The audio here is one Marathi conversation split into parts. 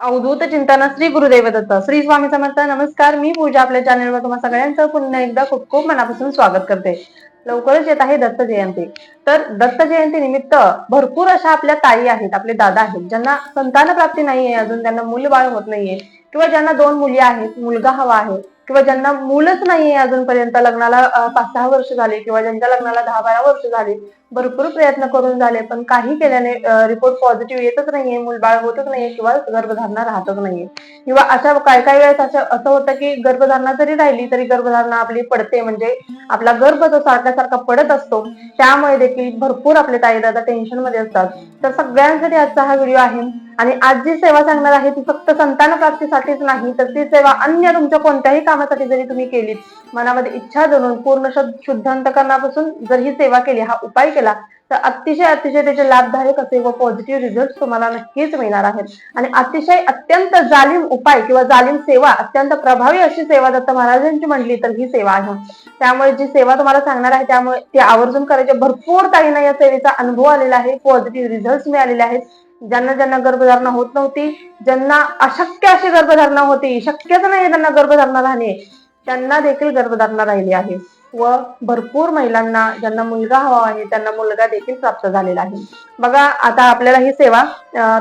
अवधूत चिंतन श्री गुरुदेव दत्त श्री स्वामी समर्थ नमस्कार. मी पूजा आपल्या चॅनलवर तुम्हा सगळ्यांचं पुन्हा एकदा खूप खूप मनापासून स्वागत करते. लवकरच येत आहे दत्त जयंती. तर दत्त जयंती निमित्त भरपूर अशा आपल्या ताई आहेत आपले दादा आहेत ज्यांना संतान प्राप्ती नाहीये अजून त्यांना मूलबाळ होत नाहीये किंवा ज्यांना दोन मुली आहेत मुलगा हवा आहे किंवा ज्यांना मुलंच नाहीये अजूनपर्यंत लग्नाला पाच सहा वर्ष झाली किंवा ज्यांच्या लग्नाला दहा बारा वर्ष झाली भरपूर प्रयत्न करून झाले पण काही केल्याने रिपोर्ट पॉझिटिव्ह येतच नाहीये मूलबाळ होतच नाहीये किंवा गर्भधारणा राहतच नाहीये. किंवा अशा काय काय वेळेस असं असं होतं की गर्भधारणा जरी राहिली तरी गर्भधारणा आपली पडते. म्हणजे आपला गर्भ जो सारखा सारखा पडत असतो त्यामुळे देखील भरपूर आपले ताई दादा टेन्शनमध्ये असतात. तर सगळ्यांसाठी आजचा हा व्हिडिओ आहे. आणि आज जी सेवा सांगणार आहे ती फक्त संतान प्राप्तीसाठीच नाही तर ती सेवा अन्य तुमच्या कोणत्याही कामासाठी जरी तुम्ही केलीत मनामध्ये इच्छा जणून पूर्ण शुद्ध शुद्ध अंतकरणापासून जर ही सेवा केली हा उपाय केला तर अतिशय अतिशय त्याचे लाभदायक असे व पॉझिटिव्ह रिझल्ट तुम्हाला नक्कीच मिळणार आहेत. आणि अतिशय अत्यंत जालिम उपाय किंवा जालिम सेवा अत्यंत प्रभावी अशी सेवा दत्त महाराजांची म्हटली तर ही सेवा आहे. त्यामुळे जी सेवा तुम्हाला सांगणार आहे त्यामुळे ती आवर्जून करायचे. भरपूर ताईंना या सेवेचा अनुभव आलेला आहे पॉझिटिव्ह रिझल्ट मिळालेले आहेत. ज्यांना ज्यांना गर्भधारणा होत नव्हती ज्यांना अशक्य अशी गर्भधारणा होती शक्यच नाही त्यांना गर्भधारणा राहणे त्यांना देखील गर्भधारणा राहिली आहे. व भरपूर महिलांना ज्यांना मुलगा हवा आहे त्यांना मुलगा देखील प्राप्त झालेला आहे. बघा आता आपल्याला ही सेवा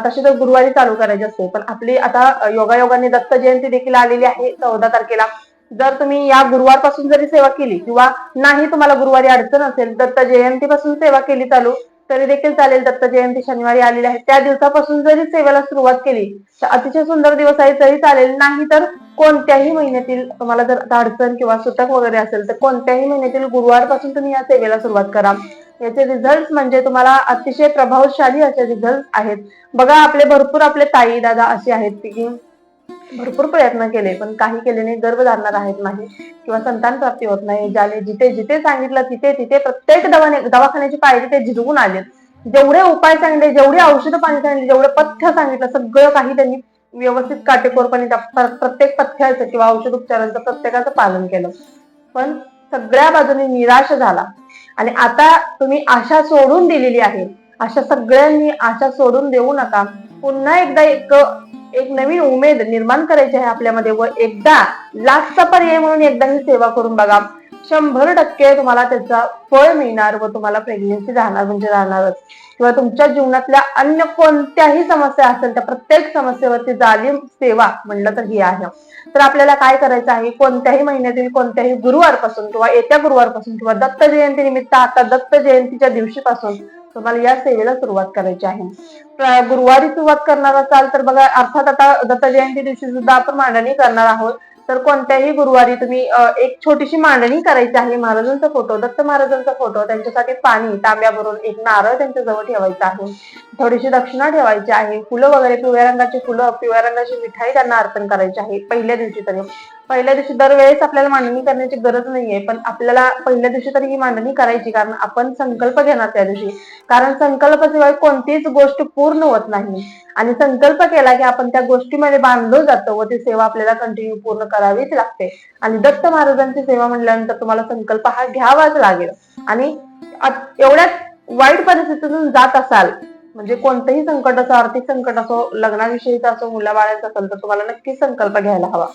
तशी तर गुरुवारी चालू करायची असते पण आपली आता योगायोगाने दत्त जयंती देखील आलेली आहे चौदा तारखेला. जर तुम्ही या गुरुवारपासून जरी सेवा केली किंवा नाही तुम्हाला गुरुवारी अडचण असेल दत्त जयंतीपासून सेवा केली चालू तरी देखील चालेल दत्त जयंती शनिवारी आलेली आहे. त्या दिवसापासून जरी सेवेला सुरुवात केली तर अतिशय सुंदर दिवस आहे. तरी चालेल नाही तर कोणत्याही महिन्यातील तुम्हाला जर अडचण किंवा सुतक वगैरे असेल तर कोणत्याही महिन्यातील गुरुवारपासून तुम्ही या सेवेला सुरुवात करा. याचे रिझल्ट म्हणजे तुम्हाला अतिशय प्रभावशाली असे रिझल्ट आहेत. बघा आपले भरपूर आपले ताई दादा असे आहेत की भरपूर प्रयत्न केले पण काही केल्याने गर्भधारणा राहत नाही किंवा संतान प्राप्ती होत नाही. ज्याने जिथे जिथे सांगितलं तिथे तिथे प्रत्येक दवाने दवाखान्याची पायरी ते झिजवून आले. जेवढे उपाय सांगितले जेवढे औषधं पाणी सांगितले जेवढे पथ्य सांगितलं सगळं काही त्यांनी व्यवस्थित काटेकोरपणे प्रत्येक पथ्याचं किंवा औषध उपचारांचं प्रत्येकाचं पालन केलं. पण सगळ्या बाजूने निराश झाला. आणि आता तुम्ही आशा सोडून दिलेली आहे. अशा सगळ्यांनी आशा सोडून देऊ नका. पुन्हा एकदा एक एक नवीन उमेद निर्माण करायची आहे आपल्यामध्ये व एकदा लास्टचा पर्याय म्हणून एकदा ही सेवा करून बघा. शंभर टक्के तुम्हाला त्याचा फळ मिळणार व तुम्हाला प्रेग्नेन्सी राहणार म्हणजे राहणारच किंवा तुमच्या जीवनातल्या अन्य कोणत्याही समस्या असेल त्या प्रत्येक समस्येवरती जालीम सेवा म्हणलं तर ही आहे. तर आपल्याला काय करायचं आहे? कोणत्याही महिन्यातील कोणत्याही गुरुवारपासून किंवा येत्या गुरुवारपासून किंवा दत्त जयंती निमित्त आता दत्त जयंतीच्या दिवशीपासून तुम्हाला या सेवेला सुरुवात करायची आहे. गुरुवारी सुरुवात करणार असाल तर बघा अर्थात आता दत्त जयंती दिवशी सुद्धा आपण मांडणी करणार आहोत. तर कोणत्याही गुरुवारी तुम्ही एक छोटीशी मांडणी करायची आहे महाराजांचा फोटो दत्त महाराजांचा फोटो त्यांच्यासाठी पाणी तांब्या भरून एक नारळ त्यांच्या जवळ ठेवायचा आहे. थोडीशी दक्षिणा ठेवायची आहे. फुलं वगैरे पिवळ्या रंगाची फुलं पिवळ्या रंगाची मिठाई त्यांना अर्पण करायची आहे पहिल्या दिवशी तरी. पहिल्या दिवशी दरवेळेस आपल्याला मांडणी करण्याची गरज नाहीये पण आपल्याला पहिल्या दिवशी तरी ही मांडणी करायची कारण आपण संकल्प घेणार त्या दिवशी. कारण संकल्पाशिवाय कोणतीच गोष्ट पूर्ण होत नाही. आणि संकल्प केला की आपण त्या गोष्टीमध्ये बांधलो जातो व ती सेवा आपल्याला कंटिन्यू पूर्ण करावीच लागते. आणि दत्त महाराजांची सेवा म्हणल्यानंतर तुम्हाला संकल्प हा घ्यावाच लागेल. आणि एवढ्या एवढ्याच वाईट परिस्थितीतून जात असाल म्हणजे कोणतंही संकट असो आर्थिक संकट असो लग्नाविषयीचा असो मुलाबाळाचा असेल तर तुम्हाला नक्की संकल्प घ्यायला हवा.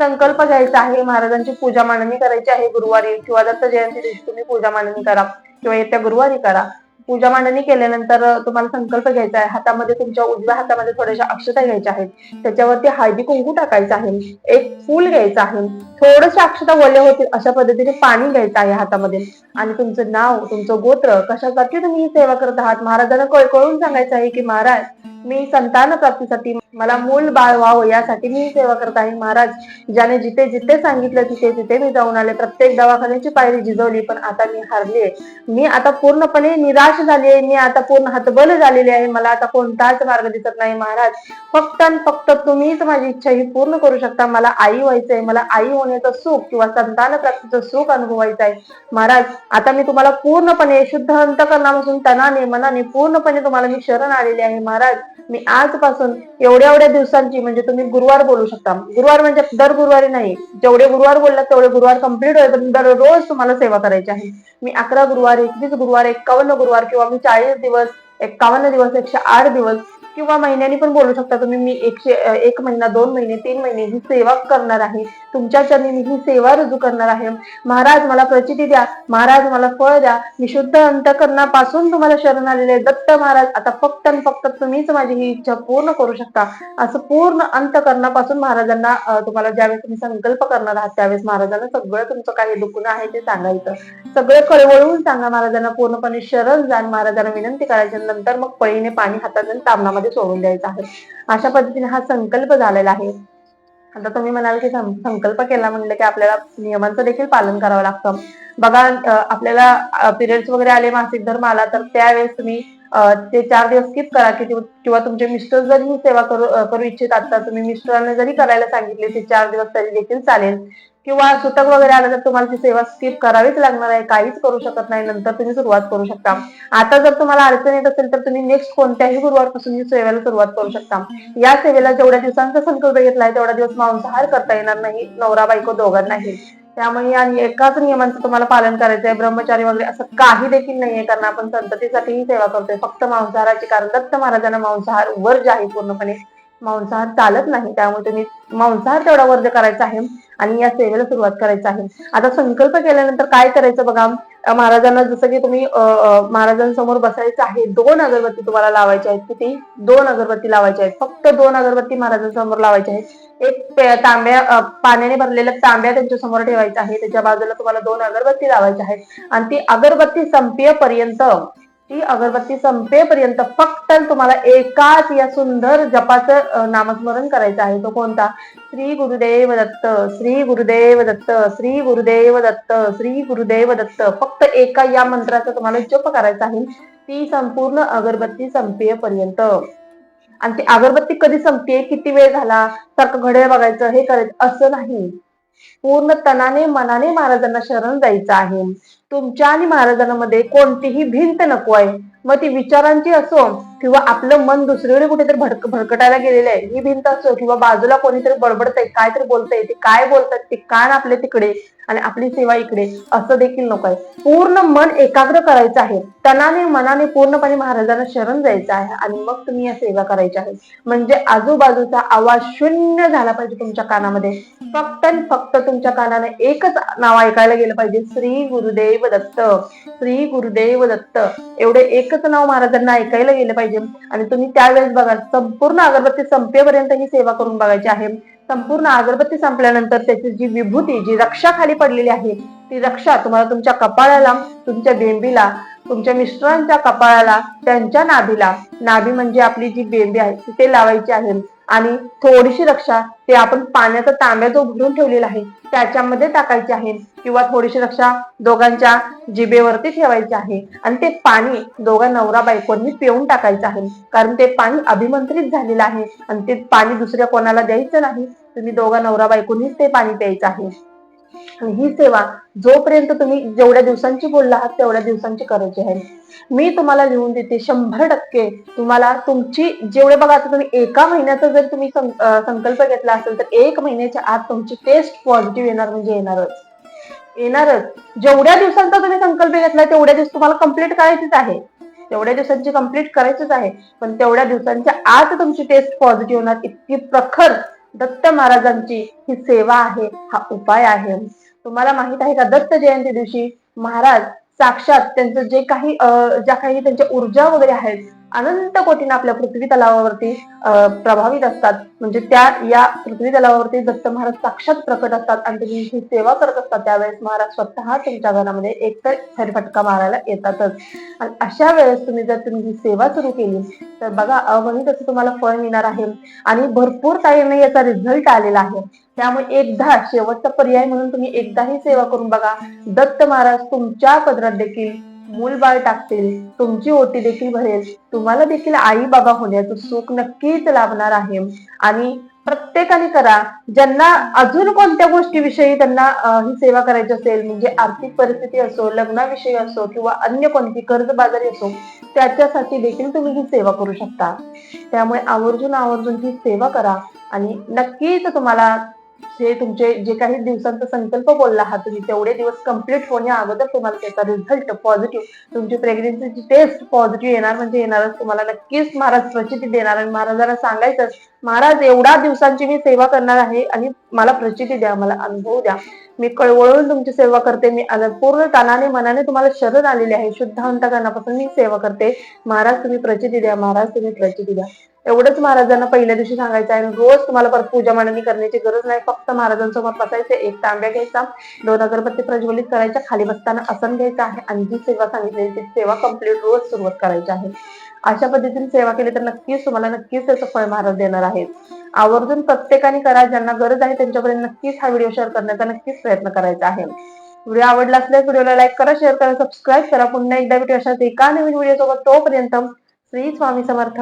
संकल्प घ्यायचा आहे महाराजांची पूजा मांडणी करायची आहे गुरुवारी किंवा दत्त जयंती दिवशी तुम्ही पूजा मांडणी करा किंवा येत्या गुरुवारी करा. पूजा मांडणी केल्यानंतर तुम्हाला संकल्प घ्यायचा आहे. हातामध्ये तुमच्या उजव्या हातामध्ये थोड्याशा अक्षता घ्यायच्या आहेत. त्याच्यावरती हळदी कुंकू टाकायचं आहे. एक फूल घ्यायचं आहे. थोडस अक्षता वल्या होतील अशा पद्धतीने पाणी घ्यायचं आहे हातामध्ये. आणि तुमचं नाव तुमचं गोत्र कशासाठी तुम्ही ही सेवा करत आहात? महाराजांना कळकळून सांगायचं आहे की महाराज मी संतान प्राप्तीसाठी मला मूल बाळ व्हावं यासाठी मी सेवा करत आहे. महाराज ज्याने जिथे जिथे सांगितलं तिथे तिथे मी जाऊन आले. प्रत्येक दवाखान्याची पायरी झिजवली पण आता मी हारली आहे. मी आता पूर्णपणे निराश झाली आहे. मी आता पूर्ण हतबल झालेली आहे. मला आता कोणताच मार्ग दिसत नाही. महाराज फक्त आणि फक्त तुम्हीच माझी इच्छा ही पूर्ण करू शकता. मला आई व्हायचंय. मला आई होण्याचं सुख किंवा संतान प्राप्तीचं सुख अनुभवायचं आहे महाराज आता मी तुम्हाला पूर्णपणे शुद्ध अंतकरणापासून तनाने मनाने पूर्णपणे तुम्हाला मी शरण आलेले आहे. महाराज मी आजपासून एवढ्या एवढ्या दिवसांची म्हणजे तुम्ही गुरुवार बोलू शकता. गुरुवार म्हणजे दर गुरुवारी नाही. जेवढे गुरुवार बोलला तेवढे गुरुवार कंप्लीट होईल. दररोज तुम्हाला सेवा करायची आहे. मी अकरा गुरुवार एकवीस गुरुवार एक्कावन्न गुरुवार किंवा मी चाळीस दिवस एक्कावन्न दिवस एकशे आठ दिवस किंवा महिन्यानी पण बोलू शकता तुम्ही. मी एकशे एक महिना दोन महिने तीन महिने ही सेवा करणार आहे. तुमच्या चरणी मी ही सेवा रुजू करणार आहे. महाराज मला प्रचिती द्या. महाराज मला फळ द्या. मी शुद्ध अंतकरणापासून तुम्हाला शरण आलेले दत्त महाराज आता फक्त आणि फक्त तुम्हीच माझी ही इच्छा पूर्ण करू शकता. असं पूर्ण अंतकरणापासून महाराजांना तुम्हाला ज्यावेळेस तुम्ही संकल्प करणार आहात त्यावेळेस महाराजांना सगळं तुमचं काही दुखणं आहे ते सांगायचं सगळं कळवळून सांगा महाराजांना. पूर्णपणे शरण जाण महाराजांना विनंती करायची नंतर मग पळीने पाणी हातात आणि सोडून द्यायचं आहे. अशा पद्धतीने हा संकल्प झालेला आहे. आता तुम्ही म्हणाल की संकल्प केला म्हणलं की आपल्याला नियमांचं देखील पालन करावं लागतं. बघा आपल्याला पिरियड्स वगैरे आले मासिक धर्म आला तर त्यावेळेस तुम्ही ते चार दिवस स्किप करा की किंवा- तुमचे मिस्टर जरी ही सेवा करू करू इच्छित असतात तुम्ही मिस्टरांना जरी करायला सांगितले ते चार दिवस तरी देखील चालेल. किंवा सुतक वगैरे आलं तर तुम्हाला ती सेवा स्किप करावीच लागणार आहे. काहीच करू शकत नाही. नंतर तुम्ही सुरुवात करू शकता. आता जर तुम्हाला अडचण येत असेल तर तुम्ही नेक्स्ट कोणत्याही गुरुवारपासून सेवेला सुरुवात करू शकता. या सेवेला जेवढ्या दिवसांचा संकल्प घेतलाय तेवढा दिवस मांसाहार करता येणार नाही. नवरा बायको दोघांनाही त्यामुळे आणि एकाच नियमांचं तुम्हाला पालन करायचं आहे ब्रह्मचारी वगैरे असं काही देखील नाहीये कारण आपण संततीसाठी ही सेवा करतोय. फक्त मांसाहाराची कारण दत्त महाराजांना मांसाहार वर्ज आहे पूर्णपणे मांसाहार चालत नाही. त्यामुळे तुम्ही मांसाहार तेवढा वर्ज करायचा आहे आणि या सेवेला सुरुवात करायची आहे. आता संकल्प केल्यानंतर काय करायचं बघा. महाराजांना जसं की तुम्ही महाराजांसमोर बसायचं आहे. दोन अगरबत्ती तुम्हाला लावायची आहेत. किती? दोन अगरबत्ती लावायच्या आहेत. फक्त दोन अगरबत्ती महाराजांसमोर लावायच्या आहेत. एक तांब्या पाण्याने भरलेल्या तांब्या त्यांच्यासमोर ठेवायच्या आहे त्याच्या बाजूला तुम्हाला दोन अगरबत्ती लावायच्या आहेत. आणि ती अगरबत्ती संपेपर्यंत ती अगरबत्ती संपेपर्यंत फक्त तुम्हाला एकाच या सुंदर जपाचं नामस्मरण करायचं आहे. तो कोणता? श्री गुरुदेव दत्त श्री गुरुदेव दत्त श्री गुरुदेव दत्त श्री गुरुदेव दत्त. फक्त एका या मंत्राचा तुम्हाला जप करायचा आहे. ती संपूर्ण अगरबत्ती संपेपर्यंत. आणि ती अगरबत्ती कधी संपते? किती वेळ झाला? सारखं घड्याळ बघायचं हे करायचं असं नाही. पूर्ण तनाने मनाने महाराजांना शरण जायचं आहे. तुमच्या आणि महाराजांमध्ये कोणतीही भिंत नको आहे. मग ती विचारांची असो किंवा आपलं मन दुसरीकडे कुठेतरी भडक भडकटायला गेलेलं आहे. ही भिंत असो किंवा बाजूला कोणीतरी बडबडतंय काहीतरी बोलतंय ते काय बोलतात ते कान आपले तिकडे आणि आपली सेवा इकडे असं देखील नको आहे. पूर्ण मन एकाग्र करायचं आहे. तनाने मनाने पूर्णपणे महाराजांना शरण जायचं आहे आणि मग तुम्ही या सेवा करायच्या आहे. म्हणजे आजूबाजूचा आवाज शून्य झाला पाहिजे तुमच्या कानामध्ये. फक्त आणि फक्त तुमच्या कानाने एकच नाव ऐकायला गेलं पाहिजे. श्री गुरुदेव दत्त. श्री गुरुदेव दत्त. एवढे एकच नाव महाराजांना ऐकायला गेलं पाहिजे. आणि तुम्ही त्यावेळेस बघा संपूर्ण अगरबत्ती संपेपर्यंत ही सेवा करून बघायची आहे. संपूर्ण अगरबत्ती संपल्यानंतर त्याची जी विभूती जी रक्षा खाली पडलेली आहे ती रक्षा तुम्हाला तुमच्या कपाळाला तुमच्या बेंबीला तुमच्या मिस्टरांच्या कपाळाला त्यांच्या नाभीला नाभी म्हणजे आपली जी बेंबी आहे ती ते लावायची आहे. आणि थोडीशी रक्षा ते आपण पाण्याचा तांब्या जो भरून ठेवलेला आहे त्याच्यामध्ये टाकायची आहे किंवा थोडीशी रक्षा दोघांच्या जिभेवरती ठेवायची आहे आणि ते पाणी दोघा नवरा बायकोंनी पिऊन टाकायचं आहे. कारण ते पाणी अभिमंत्रित झालेलं आहे आणि ते पाणी दुसऱ्या कोणाला द्यायचं नाही. तुम्ही दोघा नवरा बायकोंनीच ते पाणी प्यायचं आहे. आणि ही सेवा जोपर्यंत तुम्ही जेवढ्या दिवसांची बोलला आहात तेवढ्या दिवसांची करायची आहे. मी तुम्हाला लिहून देते शंभर टक्के. तुम्हाला तुमची जेवढे बघा आता तुम्ही एका महिन्याचा जर तुम्ही संकल्प घेतला असेल तर एक महिन्याच्या आत तुमची टेस्ट पॉझिटिव्ह येणार म्हणजे येणारच. येणारच. जेवढ्या दिवसांचा तुम्ही संकल्प घेतला तेवढ्या दिवस तुम्हाला कंप्लीट करायचीच आहे. तेवढ्या दिवसांची कंप्लीट करायचीच आहे. पण तेवढ्या दिवसांच्या आत तुमची टेस्ट पॉझिटिव्ह होणार. इतकी प्रखर दत्त महाराजांची ही सेवा आहे हा उपाय आहे. तुम्हाला माहीत आहे का दत्त जयंती दिवशी महाराज साक्षात त्यांचं जे काही ज्या काही त्यांच्या ऊर्जा वगैरे आहेत अनंत कोटीने आपल्या पृथ्वी तलावावरती प्रभावित असतात. म्हणजे त्या या पृथ्वी तलावावरती दत्त महाराज साक्षात प्रकट असतात आणि तुम्ही ही सेवा करत असतात. त्यावेळेस महाराज स्वतः तुमच्या घरामध्ये एकतर फेरफटका मारायला येतातच. आणि अशा वेळेस तुम्ही जर तुम्ही ही सेवा सुरू केली तर बघा अगणित असं तुम्हाला फळ मिळणार आहे. आणि भरपूर काही याचा रिझल्ट आलेला आहे. त्यामुळे एकदा शेवटचा पर्याय म्हणून तुम्ही एकदाही सेवा करून बघा. दत्त महाराज तुमच्या पदरात देखील मूल बाळ टाकतील तुमची ओटी देखील भरेल. तुम्हाला देखील आई बाबा होण्याचं सुख नक्कीच लाभणार आहे. आणि प्रत्येकाने करा ज्यांना अजून कोणत्या गोष्टीविषयी त्यांना ही सेवा करायची असेल म्हणजे आर्थिक परिस्थिती असो लग्नाविषयी असो किंवा अन्य कोणती कर्जबाजारी असो त्याच्यासाठी देखील तुम्ही ही सेवा करू शकता. त्यामुळे आवर्जून आवर्जून ही सेवा करा आणि नक्कीच तुम्हाला हे तुमचे जे काही दिवसांचा संकल्प बोलला आहात तुम्ही तेवढे दिवस कंप्लीट होण्या अगोदर तुम्हाला त्याचा रिझल्ट पॉझिटिव्ह तुमची प्रेग्नेन्सीची टेस्ट पॉझिटिव्ह येणार म्हणजे येणारच. तुम्हाला नक्कीच महाराज प्रचिती देणार आणि महाराजांना सांगायचं महाराज एवढ्या दिवसांची मी सेवा करणार आहे आणि मला प्रचिती द्या मला अनुभव द्या. मी कळवळून तुमची सेवा करते मी पूर्ण तानाने मनाने तुम्हाला शरण आलेली आहे. शुद्ध अंतकरणापासून मी सेवा करते. महाराज तुम्ही प्रचिती द्या महाराज तुम्ही प्रचिती द्या. एवढंच महाराजांना पहिल्या दिवशी सांगायचं आहे. आणि रोज तुम्हाला परत पूजा मांडणी करण्याची गरज नाही. फक्त महाराजांसमोर बसायचं. एक तांब्या घ्यायचा. दोन अगरबत्ती प्रज्वलित करायच्या. खाली बसताना आसन घ्यायचं आहे. आणि जी सेवा सांगितली ती सेवा कंप्लीट रोज सुरुवात करायची आहे. अशा पद्धतीने सेवा केली तर नक्कीच तुम्हाला नक्कीच त्याचं फळ महाराज देणार आहेत. आवर्जून प्रत्येकाने करा. ज्यांना गरज आहे त्यांच्यापर्यंत नक्कीच हा व्हिडिओ शेअर करण्याचा नक्कीच प्रयत्न करायचा आहे. व्हिडिओ आवडला असल्यास व्हिडिओला लाईक करा शेअर करा सबस्क्राईब करा. पुन्हा एकदा व्हिडिओ अशाच एका नवीन व्हिडिओ सोबत तोपर्यंत श्री स्वामी समर्थ.